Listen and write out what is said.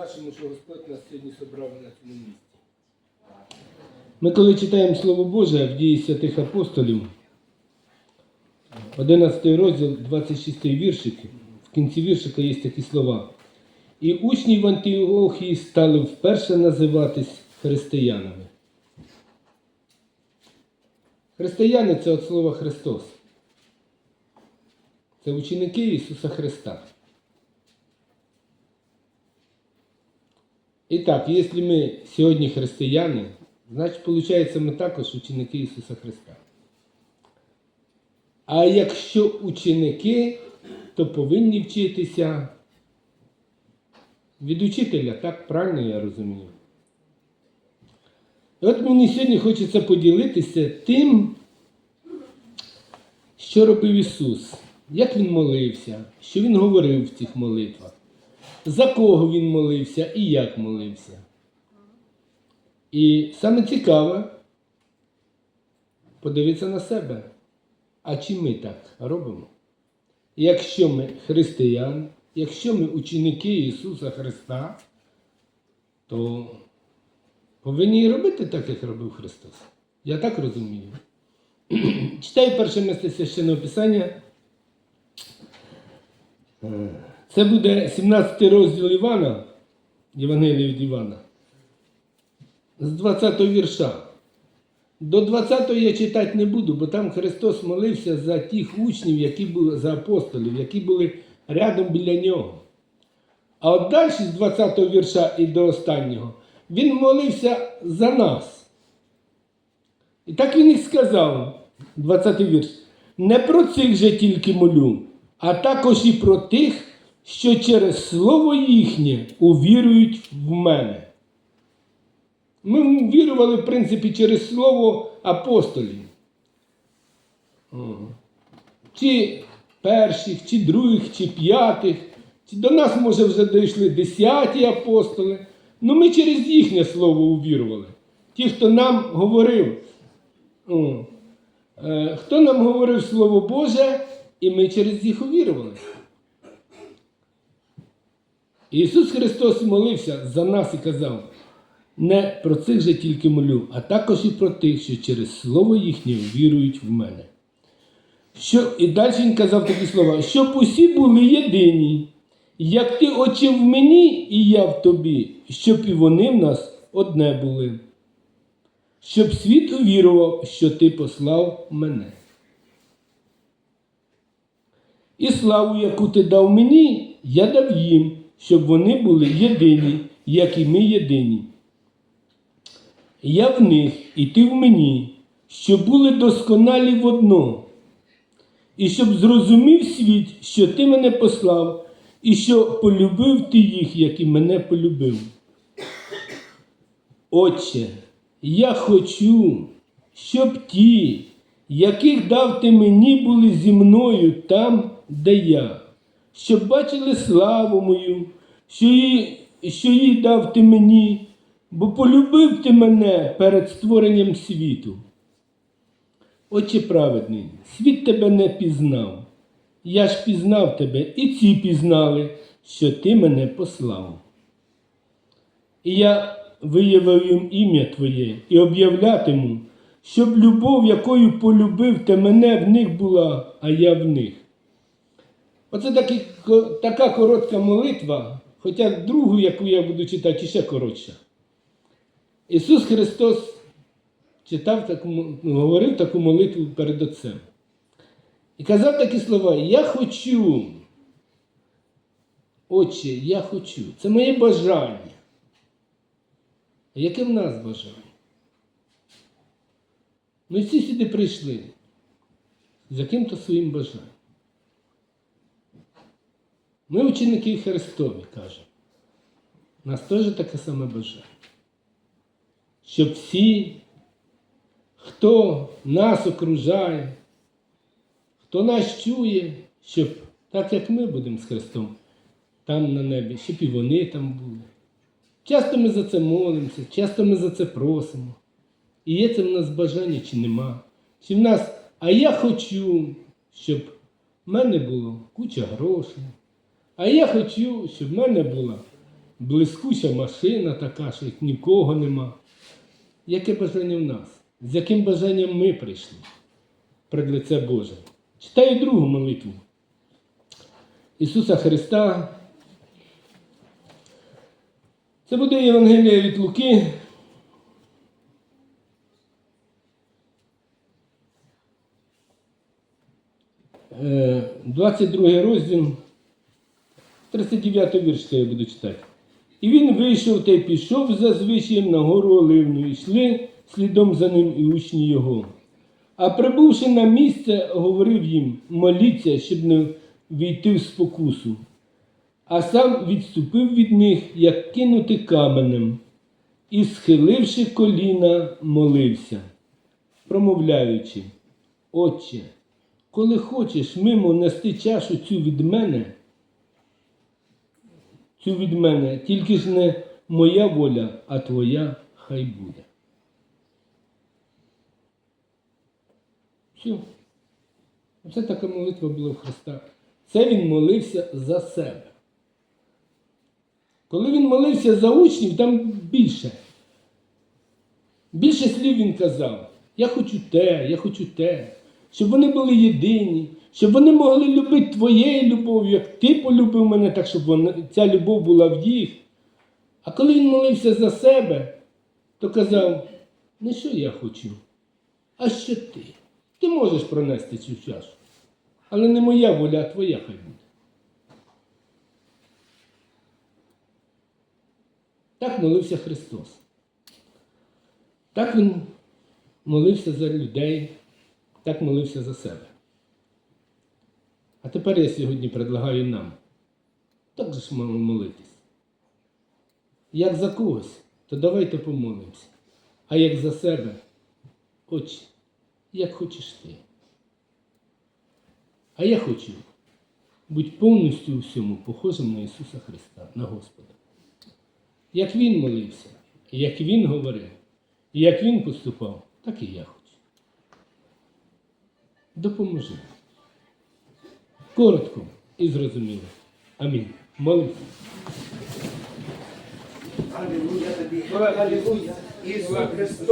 нашому, що Господь нас сьогодні зібрав на цьому місці. Ми коли читаємо Слово Боже в дії святих апостолів, 11 розділ, 26 віршик, в кінці віршика є такі слова. І учні в Антиохії стали вперше називатись християнами. Християни це від слова Христос. Це ученики Ісуса Христа. І так, якщо ми сьогодні християни, значить, виходить, ми також ученики Ісуса Христа. А якщо ученики, то повинні вчитися від учителя, так правильно я розумію. І от мені сьогодні хочеться поділитися тим, що робив Ісус, як Він молився, що Він говорив в цих молитвах, за кого Він молився і як молився. І саме цікаве подивитися на себе. А чи ми так робимо? Якщо ми християни, якщо ми ученики Ісуса Христа, то повинні робити так, як робив Христос. Я так розумію. Читаю перше місце священного Писання. Це буде 17 розділ Івана, Євангелія від Івана, з 20 вірша. До 20-го я читати не буду, бо там Христос молився за тих учнів, які були за апостолів, які були рядом біля нього. А от далі з 20-го вірша і до останнього він молився за нас. І так він і сказав, 20-й вірш, не про цих же тільки молю, а також і про тих, що через слово їхнє увірують в мене. Ми вірували, в принципі, через слово апостолів. Чи перших, чи других, чи п'ятих. Чи до нас, може, вже дійшли десяті апостоли. Ну ми через їхнє слово увірували. Ті, хто нам говорив. Е, Хто нам говорив Слово Боже, і ми через їх увірували. Ісус Христос молився за нас і казав, не про цих же тільки молю, а також і про тих, що через слово їхнє вірують в мене. Що, і далі він казав такі слова, щоб усі були єдині, як ти очі в мені, і я в тобі, щоб і вони в нас одне були, щоб світ увірував, що ти послав мене. І славу, яку ти дав мені, я дав їм, щоб вони були єдині, як і ми єдині. Я в них, і ти в мені, щоб були досконалі в одно, і щоб зрозумів світ, що ти мене послав, і що полюбив ти їх, як і мене полюбив. Отче, я хочу, щоб ті, яких дав ти мені, були зі мною там, де я, щоб бачили славу мою, що її, що її дав ти мені, бо полюбив ти мене перед створенням світу. Отче праведний, світ тебе не пізнав. Я ж пізнав тебе, і ці пізнали, що ти мене послав. І я виявив їм ім'я Твоє і об'являтиму, щоб любов, якою полюбив ти мене, в них була, а я в них. Оце такі, така коротка молитва, хоча другу, яку я буду читати, ще коротша. Ісус Христос читав таку, говорив таку молитву перед Отцем. І казав такі слова: Я хочу, Отче, я хочу. Це моє бажання. А яке в нас бажання? Ми всі сюди прийшли з яким-то своїм бажанням. Ми ученики Христові кажемо. У нас теж таке саме бажання. Щоб всі, хто нас окружає, хто нас чує, щоб так як ми будемо з Христом там на небі, щоб і вони там були. Часто ми за це молимося, часто ми за це просимо. І є це в нас бажання чи нема. Чи в нас, а я хочу, щоб в мене було куча грошей. А я хочу, щоб в мене була блискуча машина така, що як нікого нема. Яке бажання в нас? З яким бажанням ми прийшли пред лице Боже? Читаю другу молитву. Ісуса Христа. Це буде Євангелія від Луки. Е, 22 розділ, 39 вірш я буду читати. І він вийшов та й пішов за звичаєм на гору Оливну, і йшли слідом за ним і учні його. А прибувши на місце, говорив їм, моліться, щоб не війти в спокусу. А сам відступив від них, як кинути каменем, і, схиливши коліна, молився, промовляючи, Отче, коли хочеш мимо нести чашу цю від мене, цю від мене, тільки ж не моя воля, а твоя хай буде. Все. Оце така молитва була в Христа. Це він молився за себе. Коли він молився за учнів, там більше. Більше слів він казав. Я хочу те, я хочу те, щоб вони були єдині, щоб вони могли любити твоєю любов'ю, як ти полюбив мене, так щоб вона, ця любов була в їх. А коли він молився за себе, то казав, не що я хочу, а що ти. Ти можеш пронести цю чашу. Але не моя воля, а твоя хай буде. Так молився Христос. Так Він молився за людей, так молився за себе. А тепер я сьогодні предлагаю нам так же ж молитись. Як за когось, то давайте помолимося. А як за себе, Отче, як хочеш ти. А я хочу бути повністю у всьому похожим на Ісуса Христа, на Господа. Як Він молився, як Він говорив, як Він поступав, так і я хочу. Допоможи. Коротко і зрозуміло. Амінь. Молимося. Аллилуйя тобі. Аллилуйя. Ісус Христос.